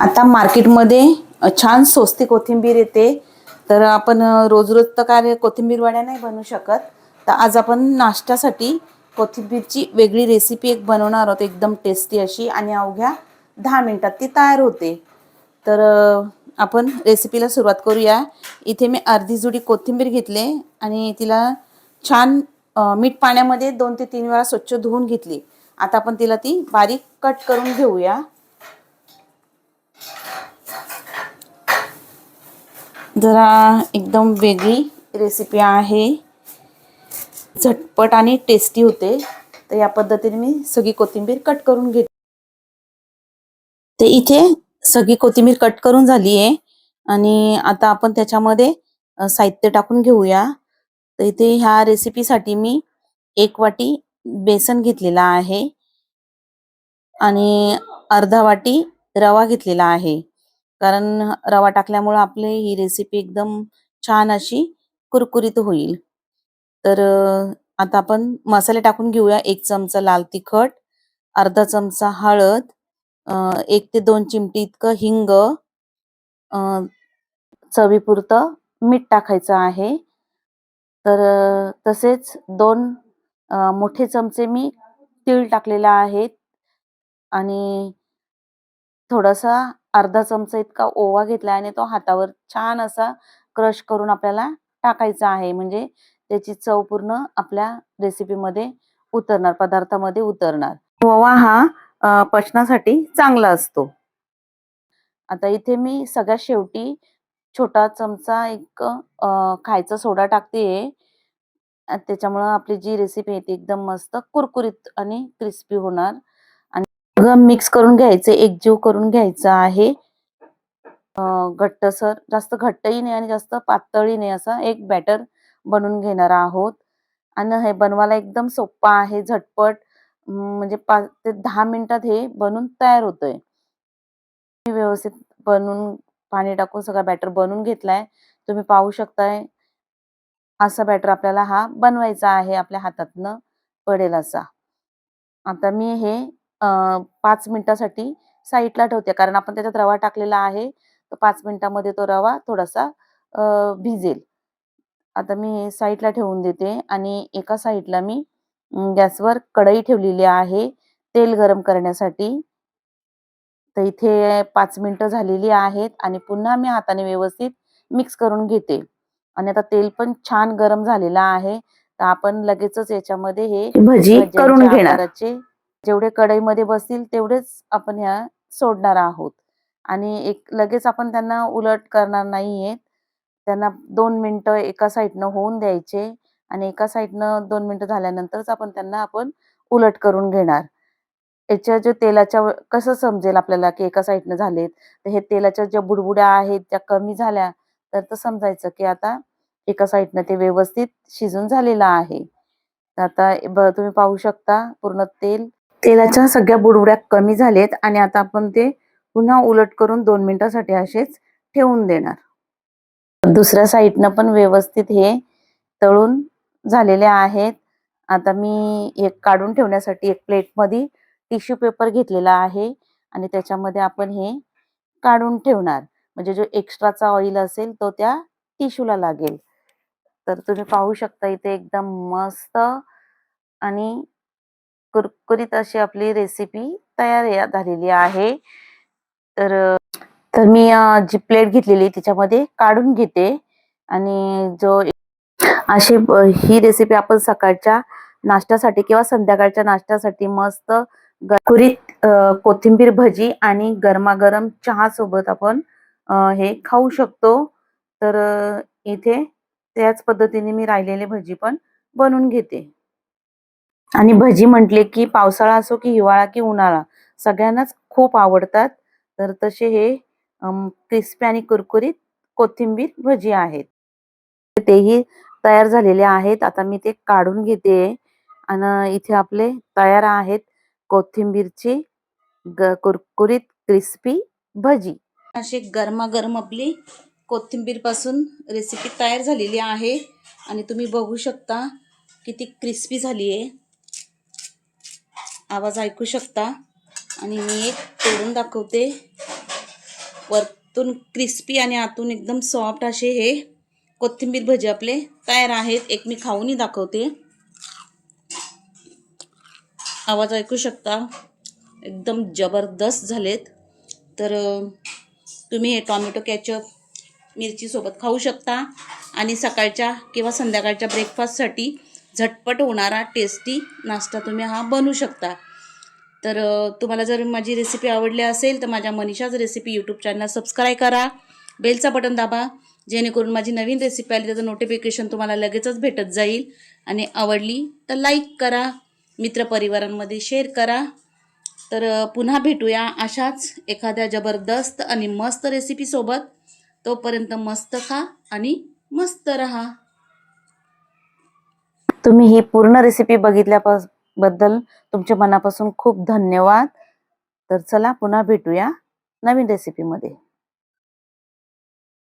आता मार्केटमध्ये छान स्वस्ती कोथिंबीर येते. तर आपण रोज रोज तर काय कोथिंबीर वड्या नाही बनवू शकत. तर आज आपण नाश्त्यासाठी कोथिंबीरची वेगळी रेसिपी एक बनवणार आहोत एकदम टेस्टी अशी. आणि अवघ्या दहा मिनटात ती तयार होते. तर आपण रेसिपीला सुरुवात करूया. इथे मी अर्धी जुडी कोथिंबीर घेतले आणि तिला छान मीठ पाण्यामध्ये दोन ते तीन वेळा स्वच्छ धुवून घेतली. आता आपण तिला ती बारीक कट करून घेऊया. जरा एकदम वेगळी रेसिपी आहे. झटपट आणि टेस्टी होते. तर या पद्धतीने मी सगळी कोथिंबीर कट करून घेते. ते इथे सगळी कोथिंबीर कट करून झाली आहे. आणि आता आपण त्याच्यामध्ये साहित्य टाकून घेऊया. तर इथे ह्या रेसिपीसाठी मी एक वाटी बेसन घेतलेला आहे. आणि अर्धा वाटी रवा घेतलेला आहे. कारण रवा टाकल्यामुळं आपली ही रेसिपी एकदम छान अशी कुरकुरीत होईल. तर आता आपण मसाले टाकून घेऊया. एक चमचा लाल तिखट अर्धा चमचा हळद एक ते दोन चिमटी इतकं हिंग चवीपुरतं मीठ टाकायचं आहे. तर तसेच दोन मोठे चमचे मी तीळ टाकलेला आहेत आणि थोडासा अर्धा चमचा इतका ओवा घेतला आणि तो हातावर छान असा क्रश करून आपल्याला टाकायचा आहे. म्हणजे त्याची चव पूर्ण आपल्या रेसिपीमध्ये उतरणार पदार्थामध्ये उतरणार. ओवा हा पचनासाठी चांगला असतो. आता इथे मी सगळ्यात शेवटी छोटा चमचा एक खायचा सोडा टाकते. त्याच्यामुळं आपली जी रेसिपी आहे ती एकदम मस्त कुरकुरीत आणि क्रिस्पी होणार. आणि मिक्स करून घ्यायचं एकजीव करून घ्यायचं आहे. घट्टसर जास्त घट्टही नाही आणि जास्त पातळी नाही. असा एक बॅटर बनवून घेणार आहोत. आणि हे बनवायला एकदम सोप्पा आहे झटपट. म्हणजे पाच ते दहा मिनिटात हे बनून तयार होतंय. मी व्यवस्थित बनवून पाणी टाकून सगळा बॅटर बनवून घेतलाय. तुम्ही पाहू शकताय. असा बॅटर आपल्याला हा बनवायचा आहे आपल्या हातातनं पडेल असा. आता मी हे पाच मिनिटासाठी साईडला ठेवते. कारण आपण त्याच्यात रवा टाकलेला आहे तर पाच मिनिटामध्ये तो रवा थोडासा भिजेल. आता मी हे साईडला ठेवून देते आणि एका साईडला मी गॅसवर कढई ठेवलेली आहे तेल गरम करण्यासाठी. तर इथे पाच मिनिटं झालेली आहेत आणि पुन्हा मी हाताने व्यवस्थित मिक्स करून घेते. आणि आता तेल पण छान गरम झालेलं आहे. तर आपण लगेचच याच्यामध्ये हे भजी करून घेणार. जेवढे कढईमध्ये बसतील तेवढेच आपण ह्या सोडणार आहोत. आणि एक लगेच आपण त्यांना उलट करणार नाहीये. त्यांना दोन मिनटं एका साईडनं होऊन द्यायचे आणि एका साईडनं दोन मिनटं झाल्यानंतरच आपण त्यांना आपण उलट करून घेणार. याच्या जे तेलाच्या कसं समजेल आपल्याला की एका साईडनं झालेत? तर हे तेलाच्या ज्या बुडबुड्या आहेत त्या कमी झाल्या तर तर समजायचं की आता एका साईडनं ते व्यवस्थित शिजून झालेलं आहे. आता ब- तुम्ही पाहू शकता पूर्ण तेल तेलाच्या सगळ्या बुडबुड्या कमी झालेत आणि आता आपण ते पुन्हा उलट करून दोन मिनिटासाठी असेच ठेवून देणार. दुसऱ्या साईडनं पण व्यवस्थित हे तळून झालेले आहेत. आता मी एक काढून ठेवण्यासाठी एक प्लेटमध्ये टिश्यू पेपर घेतलेला आहे आणि त्याच्यामध्ये आपण हे काढून ठेवणार. म्हणजे जो एक्स्ट्राचा ऑइल असेल तो त्या टिश्यूला लागेल. तर तुम्ही पाहू शकता इथे एकदम मस्त आणि कुरकुरीत अशी आपली रेसिपी तयार झालेली आहे. तर तर मी जी प्लेट घेतलेली तिच्यामध्ये त्याच्यामध्ये काढून घेते. आणि जो अशी ही रेसिपी आपण सकाळच्या नाश्त्यासाठी किंवा संध्याकाळच्या नाश्त्यासाठी मस्त कुरीत कोथिंबीर भजी आणि गरमागरम चहा सोबत आपण हे खाऊ शकतो. तर इथे त्याच पद्धतीने मी राहिलेले भजी पण बनवून घेते. आणि भजी म्हटले की पावसाळा असो की हिवाळा की उन्हाळा सगळ्यांनाच खूप आवडतात. तर तसे हे क्रिस्पी आणि कुरकुरीत कोथिंबीर भजी आहेत. तेही तयार झालेले आहेत. आता मी ते काढून घेते. आणि इथे आपले तयार आहेत कोथिंबीरची ग- कुरकुरीत क्रिस्पी भजी. अशी गरमागरम आपली कोथिंबीरपासून रेसिपी तयार झालेली आहे. आणि तुम्ही बघू शकता किती क्रिस्पी झाली आहे आवाज ऐकू शकता. आणि मी एक तोडून दाखवते. वरतून क्रिस्पी आणि आतून एकदम सॉफ्ट असे हे कोथिंबीर भजी आपले तयार आहेत. एक मी खाऊनही दाखवते. आवाज ऐकू शकता? एकदम जबरदस्त झालेत. तर तुम्ही हे टॉमॅटो कॅचअप मिरचीसोबत खाऊ शकता. आणि सकाळच्या किंवा संध्याकाळच्या ब्रेकफास्टसाठी झटपट होणारा टेस्टी नाश्ता तुम्ही हा बनवू शकता. तर तुम्हाला जर माझी रेसिपी आवडली असेल तर माझ्या मनीषाच रेसिपी यूट्यूब चॅनल सबस्क्राईब करा. बेलचा बटन दाबा. जेणेकरून माझी नवीन रेसिपी आली त्याचं नोटिफिकेशन तुम्हाला लगेचच भेटत जाईल. आणि आवडली तर लाईक करा. मित्रपरिवारांमध्ये शेअर करा. तर पुन्हा भेटूया अशाच एखाद्या जबरदस्त आणि मस्त रेसिपीसोबत तोपर्यंत मस्त खा आणि मस्त रहा. तुम्ही ही पूर्ण रेसिपी बघितल्याबद्दल तुमच्या मनापासून खूप धन्यवाद. तर चला पुन्हा भेटूया नवीन रेसिपीमध्ये